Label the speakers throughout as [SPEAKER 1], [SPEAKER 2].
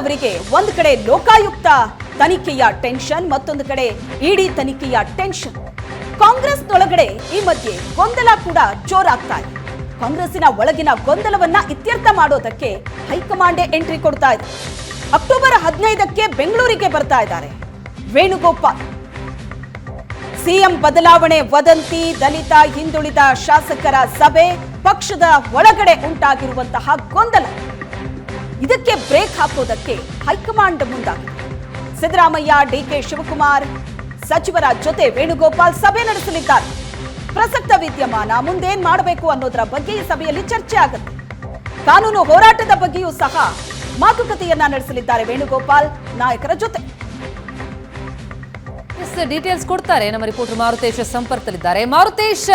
[SPEAKER 1] ಅವರಿಗೆ ಒಂದು ಕಡೆ ಲೋಕಾಯುಕ್ತ ತನಿಖೆಯ ಟೆನ್ಷನ್, ಮತ್ತೊಂದು ಕಡೆ ಇಡಿ ತನಿಖೆಯ ಟೆನ್ಷನ್. ಕಾಂಗ್ರೆಸ್ನೊಳಗಡೆ ಈ ಮಧ್ಯೆ ಗೊಂದಲ ಕೂಡ ಜೋರಾಗ್ತಾ ಇದೆ. ಕಾಂಗ್ರೆಸ್ಸಿನ ಒಳಗಿನ ಗೊಂದಲವನ್ನ ಇತ್ಯರ್ಥ ಮಾಡೋದಕ್ಕೆ ಹೈಕಮಾಂಡ್ ಎಂಟ್ರಿ ಕೊಡ್ತಾ ಇದೆ. ಅಕ್ಟೋಬರ್ ಹದಿನೈದಕ್ಕೆ ಬೆಂಗಳೂರಿಗೆ ಬರ್ತಾ ಇದ್ದಾರೆ. ವೇಣುಗೋಪಾಲ್. ಸಿಎಂ ಬದಲಾವಣೆ ವದಂತಿ, ದಲಿತ, ಹಿಂದುಳಿದ ಶಾಸಕರ ಸಭೆ ಪಕ್ಷದ ಒಳಗಡೆ ಉಂಟಾಗಿರುವಂತಹ ಗೊಂದಲ. ಇದಕ್ಕೆ ಬ್ರೇಕ್ ಹಾಕೋದಕ್ಕೆ ಹೈಕಮಾಂಡ್ ಮುಂದಾಗಿದೆ. ಸಿದ್ದರಾಮಯ್ಯ ಡಿಕೆ ಶಿವಕುಮಾರ್ ಸಚಿವರ ಜೊತೆ ವೇಣುಗೋಪಾಲ್ ಸಭೆ ನಡೆಸಲಿದ್ದಾರೆ. ಪ್ರಸಕ್ತ ವಿದ್ಯಮಾನ ಮುಂದೇನ್ ಮಾಡಬೇಕು ಅನ್ನೋದರ ಬಗ್ಗೆ ಈ ಸಭೆಯಲ್ಲಿ ಚರ್ಚೆ ಆಗುತ್ತೆ. ಕಾನೂನು ಹೋರಾಟದ ಬಗ್ಗೆಯೂ ಸಹ ಮಾತುಕತೆಯನ್ನ ನಡೆಸಲಿದ್ದಾರೆ ವೇಣುಗೋಪಾಲ್ ನಾಯಕರ ಜೊತೆ.
[SPEAKER 2] ಡೀಟೇಲ್ಸ್ ಕೊಡ್ತಾರೆ ನಮ್ಮ ರಿಪೋರ್ಟರ್ ಮಾರುತೇಶ್ ಸಂಪರ್ಕದಲ್ಲಿದ್ದಾರೆ. ಮಾರುತೇಶ್,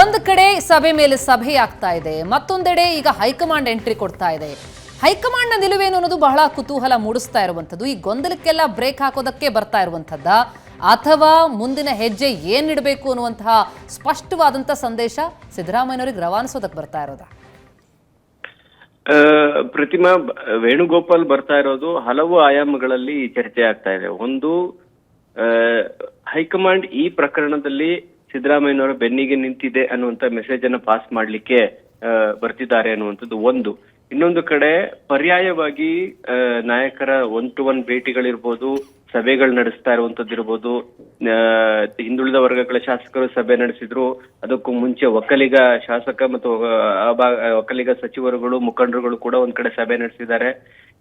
[SPEAKER 2] ಒಂದು ಕಡೆ ಸಭೆ ಮೇಲೆ ಸಭೆ ಆಗ್ತಾ ಇದೆ. ಮತ್ತೊಂದೆಡೆ ಈಗ ಹೈಕಮಾಂಡ್ ಎಂಟ್ರಿ ಕೊಡ್ತಾ ಇದೆ. ಹೈಕಮಾಂಡ್ನ ನಿಲುವೇನು ಅನ್ನೋದು ಬಹಳ ಕುತೂಹಲ ಮೂಡಿಸ್ತಾ ಇರುವಂಥದ್ದು. ಈ ಗೊಂದಲಕ್ಕೆಲ್ಲ ಬ್ರೇಕ್ ಹಾಕೋದಕ್ಕೆ ಬರ್ತಾ ಇರುವಂಥದ್ದ. ಅಥವಾ ಮುಂದಿನ ಹೆಜ್ಜೆ ಏನಿಡಬೇಕು ಅನ್ನುವಂತಹ ಸ್ಪಷ್ಟವಾದಂಥ ಸಂದೇಶ ಸಿದ್ದರಾಮಯ್ಯನವರಿಗೆ ರವಾನಿಸೋದಕ್ಕೆ ಬರ್ತಾ ಇರೋದಾ?
[SPEAKER 3] ಪ್ರತಿಮಾ, ವೇಣುಗೋಪಾಲ್ ಬರ್ತಾ ಇರೋದು ಹಲವು ಆಯಾಮಗಳಲ್ಲಿ ಚರ್ಚೆ ಆಗ್ತಾ ಇದೆ. ಒಂದು ಹೈಕಮಾಂಡ್ ಈ ಪ್ರಕರಣದಲ್ಲಿ ಸಿದ್ದರಾಮಯ್ಯನವರ ಬೆನ್ನಿಗೆ ನಿಂತಿದೆ ಅನ್ನುವಂತ ಮೆಸೇಜ್ ಅನ್ನ ಪಾಸ್ ಮಾಡ್ಲಿಕ್ಕೆ ಬರ್ತಿದ್ದಾರೆ ಅನ್ನುವಂಥದ್ದು ಒಂದು. ಇನ್ನೊಂದು ಕಡೆ ಪರ್ಯಾಯವಾಗಿ ನಾಯಕರ ಒನ್ ಟು ಒನ್ ಭೇಟಿಗಳಿರ್ಬೋದು ಸಭೆಗಳು ನಡೆಸ್ತಾ ಇರುವಂತದ್ದು ಇರ್ಬೋದು ಆ, ಹಿಂದುಳಿದ ವರ್ಗಗಳ ಶಾಸಕರು ಸಭೆ ನಡೆಸಿದ್ರು ಅದಕ್ಕೂ ಮುಂಚೆ ಒಕ್ಕಲಿಗ ಶಾಸಕ ಮತ್ತು ಒಕ್ಕಲಿಗ ಸಚಿವರುಗಳು ಮುಖಂಡರುಗಳು ಕೂಡ ಒಂದ್ ಕಡೆ ಸಭೆ ನಡೆಸಿದ್ದಾರೆ.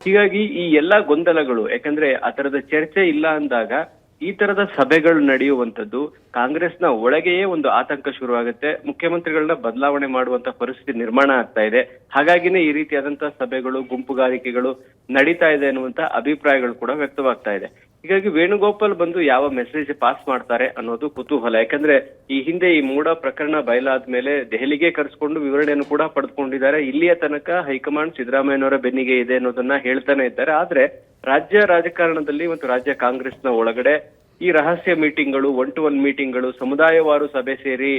[SPEAKER 3] ಹೀಗಾಗಿ ಈ ಎಲ್ಲಾ ಗೊಂದಲಗಳು ಯಾಕಂದ್ರೆ ಆ ತರದ ಚರ್ಚೆ ಇಲ್ಲ ಅಂದಾಗ ಈ ತರದ ಸಭೆಗಳು ನಡೆಯುವಂತದ್ದು ಕಾಂಗ್ರೆಸ್ನ ಒಳಗೆಯೇ ಒಂದು ಆತಂಕ ಶುರುವಾಗುತ್ತೆ. ಮುಖ್ಯಮಂತ್ರಿಗಳನ್ನ ಬದಲಾವಣೆ ಮಾಡುವಂತ ಪರಿಸ್ಥಿತಿ ನಿರ್ಮಾಣ ಆಗ್ತಾ ಇದೆ. ಹಾಗಾಗಿನೇ ಈ ರೀತಿಯಾದಂತಹ ಸಭೆಗಳು, ಗುಂಪುಗಾರಿಕೆಗಳು ನಡೀತಾ ಇದೆ ಅನ್ನುವಂತ ಅಭಿಪ್ರಾಯಗಳು ಕೂಡ ವ್ಯಕ್ತವಾಗ್ತಾ ಇದೆ. ಹೀಗಾಗಿ ವೇಣುಗೋಪಾಲ್ ಬಂದು ಯಾವ ಮೆಸೇಜ್ ಪಾಸ್ ಮಾಡ್ತಾರೆ ಅನ್ನೋದು ಕುತೂಹಲ. ಯಾಕಂದ್ರೆ ಈ ಹಿಂದೆ ಈ ಮೂಡ ಪ್ರಕರಣ ಬಯಲಾದ ಮೇಲೆ ದೆಹಲಿಗೆ ಕರೆಸ್ಕೊಂಡು ವಿವರಣೆಯನ್ನು ಕೂಡ ಪಡೆದುಕೊಂಡಿದ್ದಾರೆ. ಇಲ್ಲಿಯ ತನಕ ಹೈಕಮಾಂಡ್ ಸಿದ್ದರಾಮಯ್ಯನವರ ಬೆನ್ನಿಗೆ ಇದೆ ಅನ್ನೋದನ್ನ ಹೇಳ್ತಾನೆ ಇದ್ದಾರೆ. ಆದ್ರೆ ರಾಜ್ಯ ರಾಜಕಾರಣದಲ್ಲಿ ಮತ್ತು ರಾಜ್ಯ ಕಾಂಗ್ರೆಸ್ನ ಒಳಗಡೆ ಈ ರಹಸ್ಯ ಮೀಟಿಂಗ್ಗಳು ಒನ್ ಟು ಒನ್ ಮೀಟಿಂಗ್ಗಳು ಸಮುದಾಯವಾರು ಸಭೆ ಸೇರಿ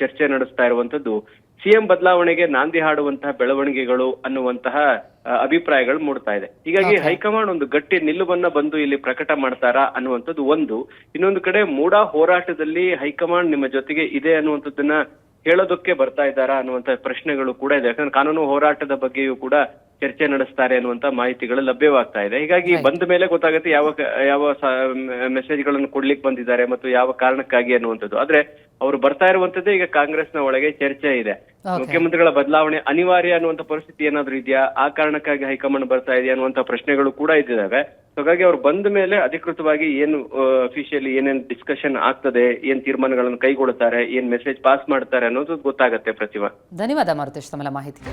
[SPEAKER 3] ಚರ್ಚೆ ನಡೆಸ್ತಾ ಇರುವಂತದ್ದು ಸಿಎಂ ಬದಲಾವಣೆಗೆ ನಾಂದಿ ಹಾಡುವಂತಹ ಬೆಳವಣಿಗೆಗಳು ಅನ್ನುವಂತಹ ಅಭಿಪ್ರಾಯಗಳು ಮೂಡ್ತಾ ಇದೆ. ಹೀಗಾಗಿ ಹೈಕಮಾಂಡ್ ಒಂದು ಗಟ್ಟಿ ನಿಲುವನ್ನ ಬಂದು ಇಲ್ಲಿ ಪ್ರಕಟ ಮಾಡ್ತಾರಾ ಅನ್ನುವಂಥದ್ದು ಒಂದು. ಇನ್ನೊಂದು ಕಡೆ ಮೂಡ ಹೋರಾಟದಲ್ಲಿ ಹೈಕಮಾಂಡ್ ನಿಮ್ಮ ಜೊತೆಗೆ ಇದೆ ಅನ್ನುವಂಥದ್ದನ್ನ ಹೇಳೋದಕ್ಕೆ ಬರ್ತಾ ಇದ್ದಾರಾ ಅನ್ನುವಂತ ಪ್ರಶ್ನೆಗಳು ಕೂಡ ಇದೆ. ಯಾಕಂದ್ರೆ ಕಾನೂನು ಹೋರಾಟದ ಬಗ್ಗೆಯೂ ಕೂಡ ಚರ್ಚೆ ನಡೆಸ್ತಾರೆ ಅನ್ನುವಂತ ಮಾಹಿತಿಗಳು ಲಭ್ಯವಾಗ್ತಾ ಇದೆ. ಹೀಗಾಗಿ ಬಂದ ಮೇಲೆ ಗೊತ್ತಾಗುತ್ತೆ ಯಾವ ಕ- ಯಾವ ಮೆಸೇಜ್ಗಳನ್ನು ಕೊಡ್ಲಿಕ್ಕೆ ಬಂದಿದ್ದಾರೆ ಮತ್ತು ಯಾವ ಕಾರಣಕ್ಕಾಗಿ ಅನ್ನುವಂಥದ್ದು. ಆದ್ರೆ ಅವರು ಬರ್ತಾ ಇರುವಂತದ್ದೇ ಈಗ ಕಾಂಗ್ರೆಸ್ನ ಒಳಗೆ ಚರ್ಚೆ ಇದೆ.
[SPEAKER 2] Okay.
[SPEAKER 3] ಮುಖ್ಯಮಂತ್ರಿಗಳ ಬದಲಾವಣೆ ಅನಿವಾರ್ಯ ಅನ್ನುವಂತ ಪರಿಸ್ಥಿತಿ ಏನಾದ್ರೂ ಇದೆಯಾ? ಆ ಕಾರಣಕ್ಕಾಗಿ ಹೈಕಮಾಂಡ್ ಬರ್ತಾ ಇದೆಯಾ ಅನ್ನುವಂತ ಪ್ರಶ್ನೆಗಳು ಕೂಡ ಇದ್ದಾವೆ ಹಾಗಾಗಿ ಅವ್ರು ಬಂದ ಮೇಲೆ ಅಧಿಕೃತವಾಗಿ ಏನು ಅಫಿಷಿಯಲಿ ಏನೇನ್ ಡಿಸ್ಕಷನ್ ಆಗ್ತದೆ ಏನ್ ತೀರ್ಮಾನಗಳನ್ನು ಕೈಗೊಳ್ಳುತ್ತಾರೆ ಏನ್ ಮೆಸೇಜ್ ಪಾಸ್ ಮಾಡ್ತಾರೆ ಅನ್ನೋದು ಗೊತ್ತಾಗತ್ತೆ ಪ್ರತಿಭಾ
[SPEAKER 2] ಧನ್ಯವಾದ ಮಾರುತೇಶ್ ತಮ್ಮೆಲ್ಲ ಮಾಹಿತಿಗೆ.